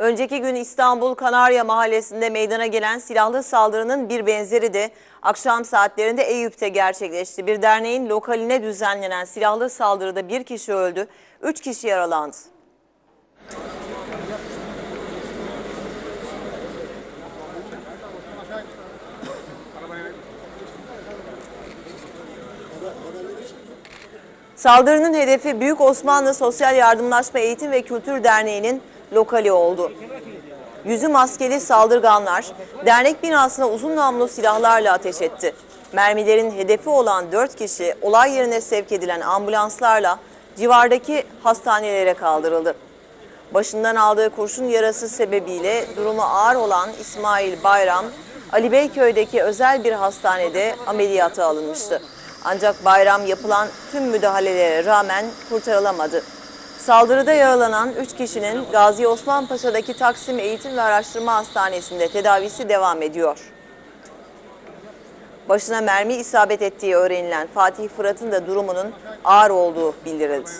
Önceki gün İstanbul Kanarya Mahallesi'nde meydana gelen silahlı saldırının bir benzeri de akşam saatlerinde Eyüp'te gerçekleşti. Bir derneğin lokaline düzenlenen silahlı saldırıda bir kişi öldü, üç kişi yaralandı. Saldırının hedefi Büyük Osmanlı Sosyal Yardımlaşma Eğitim ve Kültür Derneği'nin lokali oldu. Yüzü maskeli saldırganlar dernek binasına uzun namlu silahlarla ateş etti. Mermilerin hedefi olan 4 kişi olay yerine sevk edilen ambulanslarla civardaki hastanelere kaldırıldı. Başından aldığı kurşun yarası sebebiyle durumu ağır olan İsmail Bayram, Ali Beyköy'deki özel bir hastanede ameliyata alınmıştı. Ancak Bayram yapılan tüm müdahalelere rağmen kurtarılamadı. Saldırıda yaralanan 3 kişinin Gazi Osman Paşa'daki Taksim Eğitim ve Araştırma Hastanesi'nde tedavisi devam ediyor. Başına mermi isabet ettiği öğrenilen Fatih Fırat'ın da durumunun ağır olduğu bildirildi.